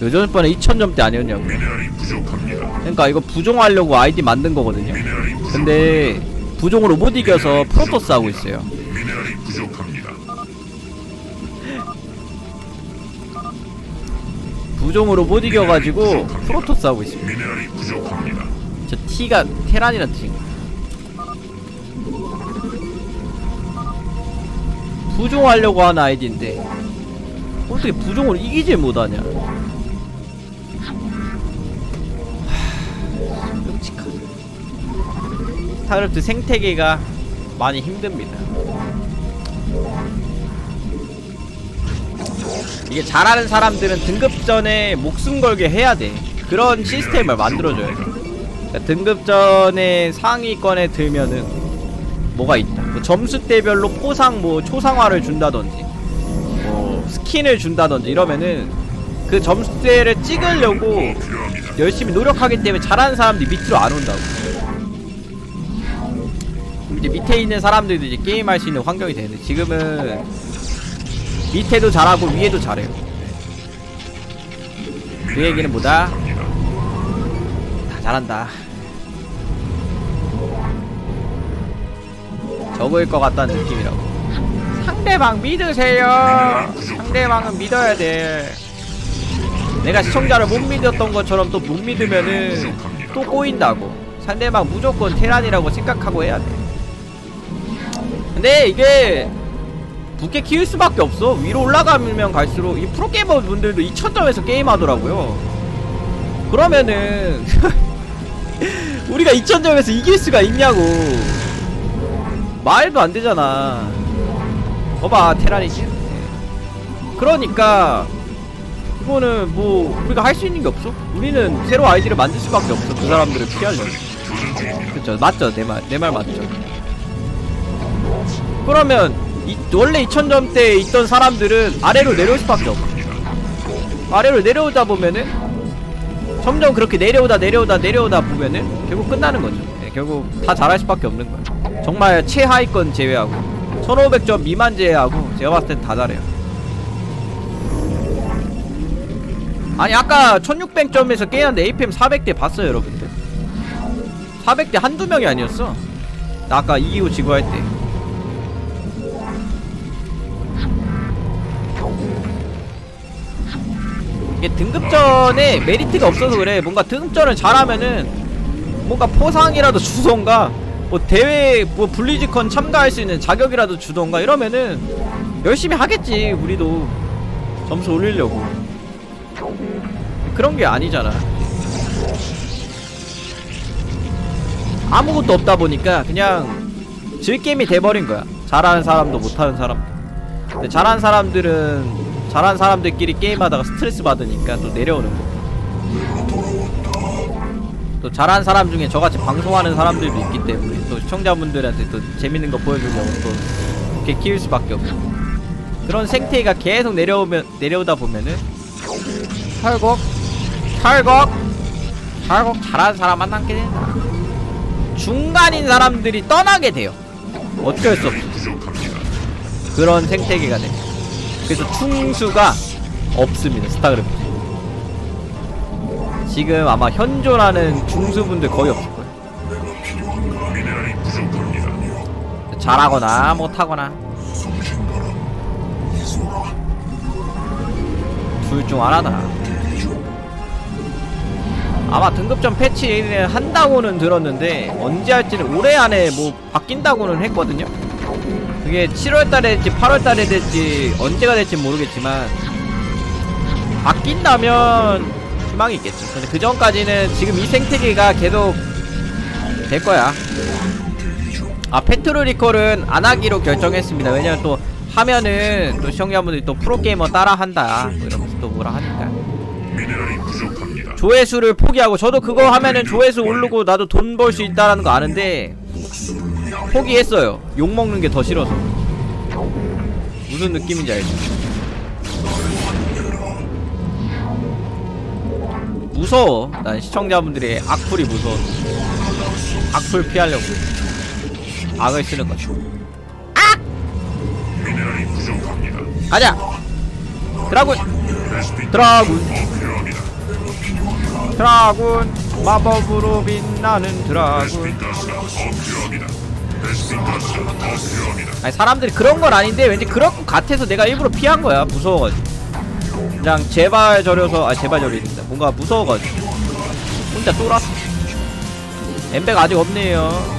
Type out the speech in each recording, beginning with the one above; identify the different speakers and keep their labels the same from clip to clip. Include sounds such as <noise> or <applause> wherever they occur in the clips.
Speaker 1: 요전번에 2000점대 아니었냐고. 그러니까 이거 부종하려고 아이디 만든 거거든요. 근데 부종으로 못 이겨서 프로토스 하고 있어요. 부종으로 못 이겨가지고 프로토스 하고 있습니다. 저 T가 테란이란 뜻인가 부종하려고 하는 아이디인데 어떻게 부종으로 이기질 못하냐 하... 스타크래프트 생태계가 많이 힘듭니다. 이게 잘하는 사람들은 등급전에 목숨 걸게 해야 돼. 그런 시스템을 만들어줘야 돼. 그러니까 등급전에 상위권에 들면은 뭐가 있다. 뭐 점수대별로 포상 뭐 초상화를 준다든지 뭐 스킨을 준다든지 이러면은 그 점수대를 찍으려고. 열심히 노력하기 때문에 잘하는 사람들이 밑으로 안 온다고. 이제 밑에 있는 사람들도 이제 게임할 수 있는 환경이 되는데 지금은 밑에도 잘하고 위에도 잘해요. 그 얘기는 뭐다? 다 잘한다. 적을 것 같다는 느낌이라고. 상대방 믿으세요. 상대방은 믿어야 돼 내가 시청자를 못 믿었던 것처럼 또 못 믿으면은 또 꼬인다고. 상대방 무조건 테란이라고 생각하고 해야 돼. 근데 이게 부캐 키울 수밖에 없어. 위로 올라가면 갈수록 이 프로게이머 분들도 2000점에서 게임하더라고요. 그러면은 <laughs> 우리가 2000점에서 이길 수가 있냐고. 말도 안 되잖아. 봐봐 테란이 지 그러니까 이거는 뭐 우리가 할 수 있는 게 없어? 우리는 새로 아이디를 만들 수밖에 없어. 그 사람들을 피하려면 그쵸 맞죠? 내 말 내 말 맞죠? 그러면 이, 원래 2000점대에 있던 사람들은 아래로 내려올 수밖에 없어. 아래로 내려오다 보면은 점점 그렇게 내려오다 내려오다 내려오다 보면은 결국 끝나는 거죠. 네, 결국 다 잘할 수밖에 없는 거야 정말 최하위권 제외하고 1500점 미만 제외하고 제가 봤을 땐 다 잘해요 아니 아까 1600점에서 게임하는데 APM 400대 봤어요 여러분들? 400대 한두 명이 아니었어. 나 아까 이기고 지고 할 때. 이게 등급전에 메리트가 없어서 그래. 뭔가 등급전을 잘하면은 뭔가 포상이라도 주던가 뭐 대회 뭐 블리즈컨 참가할 수 있는 자격이라도 주던가 이러면은 열심히 하겠지 우리도. 점수 올리려고 그런 게 아니잖아. 아무것도 없다 보니까 그냥 즐게임이 돼버린 거야. 잘하는 사람도 못하는 사람도 근데 잘하는 사람들은 잘하는 사람들끼리 게임하다가 스트레스 받으니까 또 내려오는 거. 또 잘하는 사람 중에 저같이 방송하는 사람들도 있기 때문에 또 시청자분들한테 또 재밌는 거 보여주려고 또 이렇게 키울 수밖에 없고. 그런 생태계가 계속 내려오면 내려오다 보면은 털곡 털곡 털곡 잘하는 사람 만 남게 된다. 중간인 사람들이 떠나게 돼요. 어쩔 수 없어. 그런 생태계가 돼. 그래서 충수가 없습니다. 스타그래프트. 지금 아마 현존하는 중수분들 거의 없을 거예요. 잘하거나 못하거나 둘 중 하나다. 아마 등급점 패치를 한다고는 들었는데 언제 할지는 올해 안에 뭐 바뀐다고는 했거든요. 그게 7월달에 될지 8월달에 될지 언제가 될지 모르겠지만 바뀐다면 희망이 있겠죠. 근데 그 전까지는 지금 이 생태계가 계속 될 거야. 아 페트로 리콜은 안 하기로 결정했습니다. 왜냐면 또 하면은 또 시청자분들이 또 프로게이머 따라 한다. 뭐 이러면서 또 뭐라 하니까. 조회수를 포기하고 저도 그거 하면은 조회수 오르고 나도 돈 벌 수 있다라는 거 아는데 포기했어요. 욕 먹는 게 더 싫어서. 무슨 느낌인지 알죠? 무서워. 난 시청자분들의 악플이 무서워. 악플 피하려고. 악을 쓰는 거죠.
Speaker 2: 부족합니다.
Speaker 1: 가자! 드라군! 드라군! 드라군. 마법으로 빛나는 드라군. 아니 사람들이 그런 건 아닌데 왠지 그럴 것 같아서 내가 일부러 피한 거야. 무서워가지고. 그냥 제발 저려서 아 제발 저리는다. 뭔가 무서워가지고. 혼자 쫄았어. 엠베가 아직 없네요.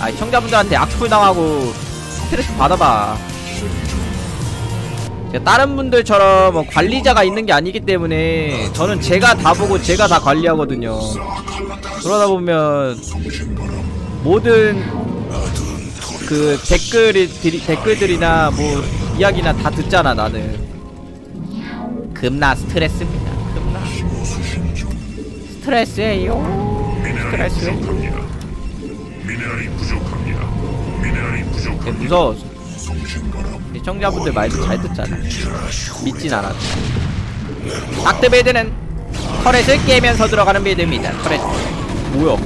Speaker 1: 아이 청자분들한테 악플 당하고 스트레스 받아봐 다른 분들처럼 뭐 관리자가 있는 게 아니기 때문에 저는 제가 다 보고 제가 다 관리하거든요 그러다 보면 모든 그 댓글이 들이- 댓글들이나 뭐 이야기나 다 듣잖아 나는 겁나 스트레스입니다 겁나 스트레스예요 스트레스
Speaker 2: 부족합니다. 미네랄이 부족합니다. 미네랄이
Speaker 1: 되게
Speaker 2: 부족합니다.
Speaker 1: 무서워서 시청자분들 말도 잘 듣잖아. 믿진 않아도. 닥터 베드는 터렛을 깨면서 들어가는 베드입니다. 터렛. 뭐야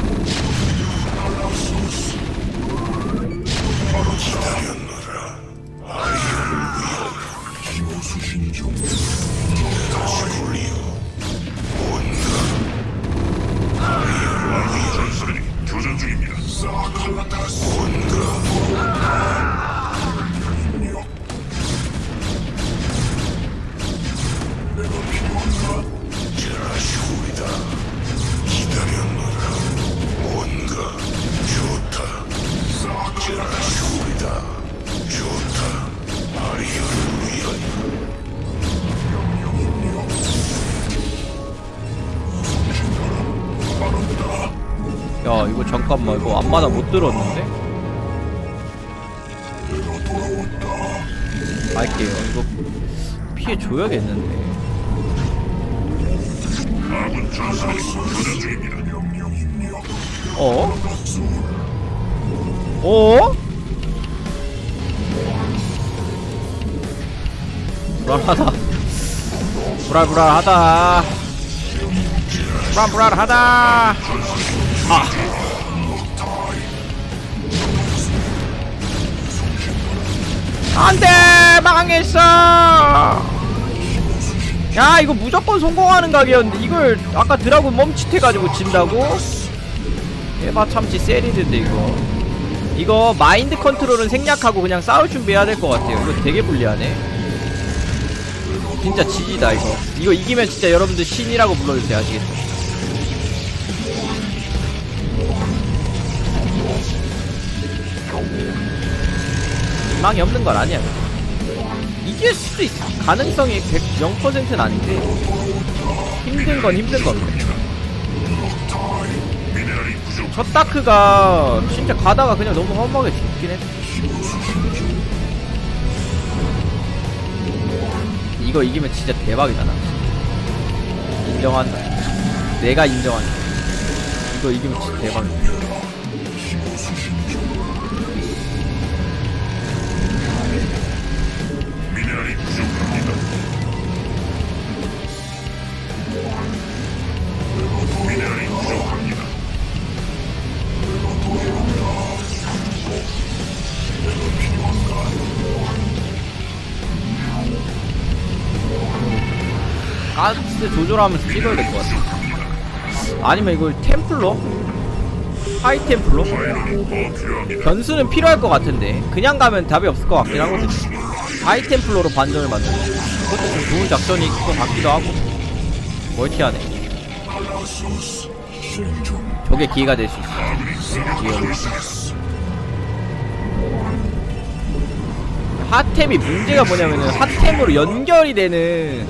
Speaker 1: 앞마다 못 들었는데? 갈게요 이거 피해 줘야겠는데. 어? 어? 불안하다 불안불안하다 불안불안하다 아 안돼 망했어. 야 이거 무조건 성공하는 각이었는데 이걸 아까 드라군 멈칫해가지고 진다고? 에바 참치 세리드인데 이거. 이거 마인드 컨트롤은 생략하고 그냥 싸울 준비해야 될 것 같아요. 이거 되게 불리하네. 진짜 지지다 이거. 이거 이기면 진짜 여러분들 신이라고 불러주세요 아시겠죠? 망이 없는 건 아니야 이길 수도 있어 가능성이 100, 0%는 아닌데 힘든 건 힘든
Speaker 2: 부족.
Speaker 1: 첫 다크가 진짜 가다가 그냥 너무 험하게 죽긴 했어. 이거 이기면 진짜 대박이다 나. 인정한다. 내가 인정한다. 이거 이기면 진짜 대박이다. 조절하면서 찍어야 될 것 같아. 아니면 이걸 템플러? 하이 템플러? 변수는 필요할 것 같은데 그냥 가면 답이 없을 것 같긴 하거든 하이 템플러로 반전을 만드는 거. 그것도 좀 좋은 작전이 있을 것 같기도 하고 멀티하네 저게 기회가 될 수 있어 기회 핫템이 문제가 뭐냐면은 핫템으로 연결이 되는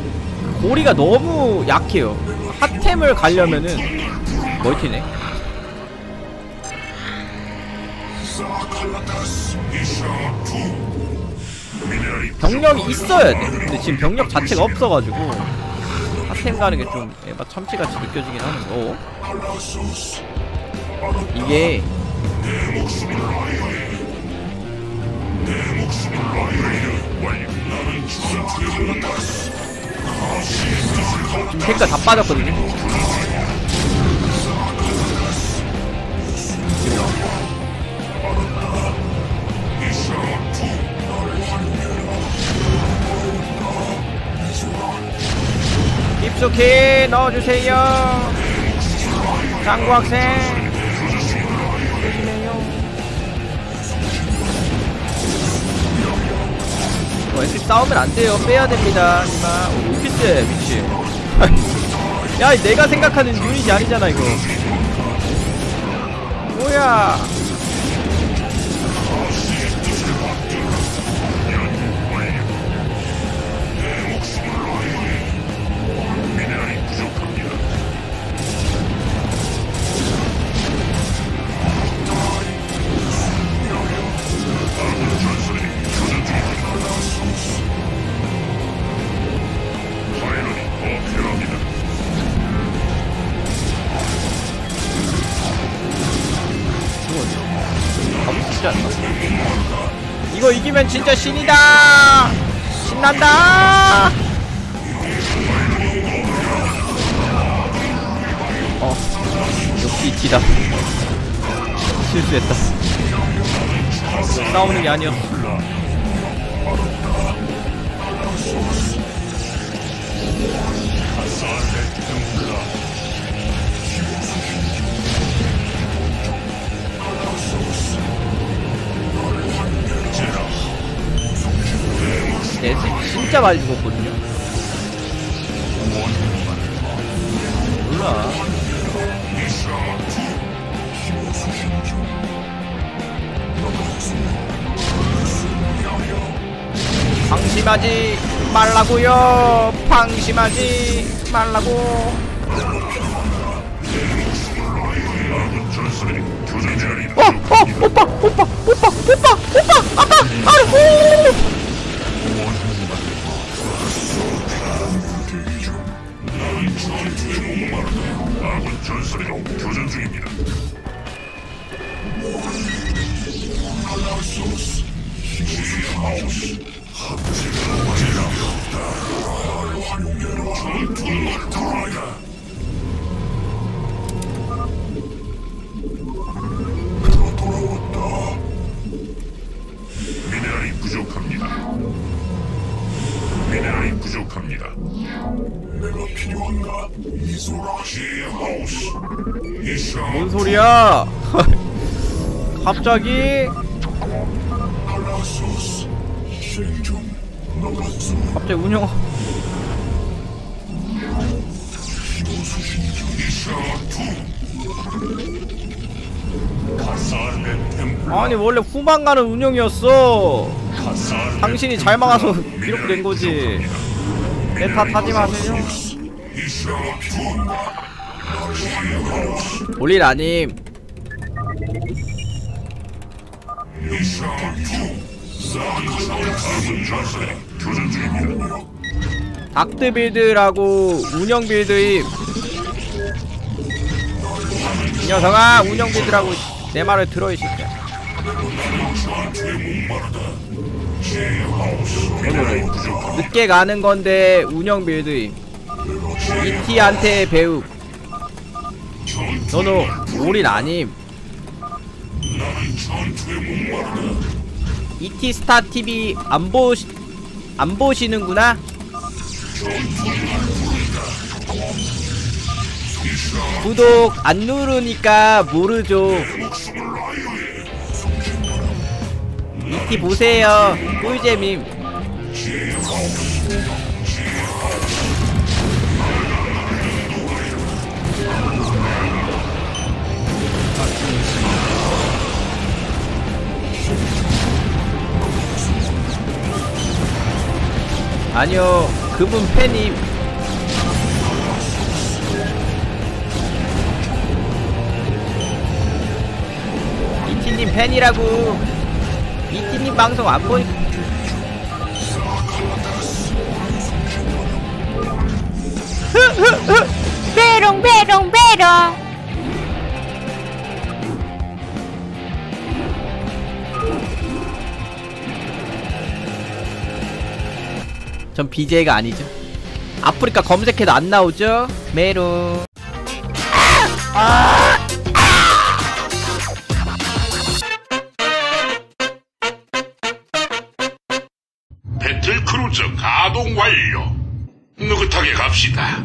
Speaker 1: 고리가 너무 약해요 핫템을 가려면은 멀티네 병력이 있어야 돼. 근데 지금 병력 자체가 없어가지고 핫템 가는 게 좀 에바 참치같이 느껴지긴 하는 거. 이게 지금 탱크가 다 빠졌거든요. 깊숙이 넣어주세요 장구 학생 어, 애들 싸우면 안 돼요. 빼야 됩니다. 이마. 오, 오피스 미치. <laughs> 야, 내가 생각하는 유닛이 아니잖아 이거. 뭐야? 쉽지 않나? 이거 이기면 진짜 신이다. 신난다. 어, 역시 지다. 실수했다. 싸우는 게 아니었어. 많이 죽었거든요. 몰라. 방심하지 말라고요. 방심하지 말라고. 어, 어, 오빠, 오빠, 오빠, 오빠, 오빠, 아빠, 아이고.
Speaker 2: 아군 전선이 교전 중입니다. 미네랄이
Speaker 1: 뭔 소리야? <laughs> 갑자기 갑자기 운영 아니 원래 후반 가는 운영이었어. 당신이 잘 막아서 <laughs> 이렇게 된 거지. 내 탓하지 마세요. 올릴 아님. 닥트 빌드라고 운영 빌드임. 이 녀석아 운영 빌드라고 내 말을 들어 이 새끼야. 늦게 가는 건데 운영 빌드임. 이티한테 배우. 너는 올인 아님. 이티 스타 TV 안 보시 안 보시는구나. 구독 안 누르니까 모르죠. 이티 보세요. 꿀잼임. 아니요, 그분 팬임. 이티님 팬이라고. 이티님 방송 안 보니.
Speaker 3: 메롱 메롱 메롱
Speaker 1: 전 BJ가 아니죠. 아프리카 검색해도 안 나오죠? 메로.
Speaker 2: 배틀 크루즈 가동 완료. 느긋하게 갑시다.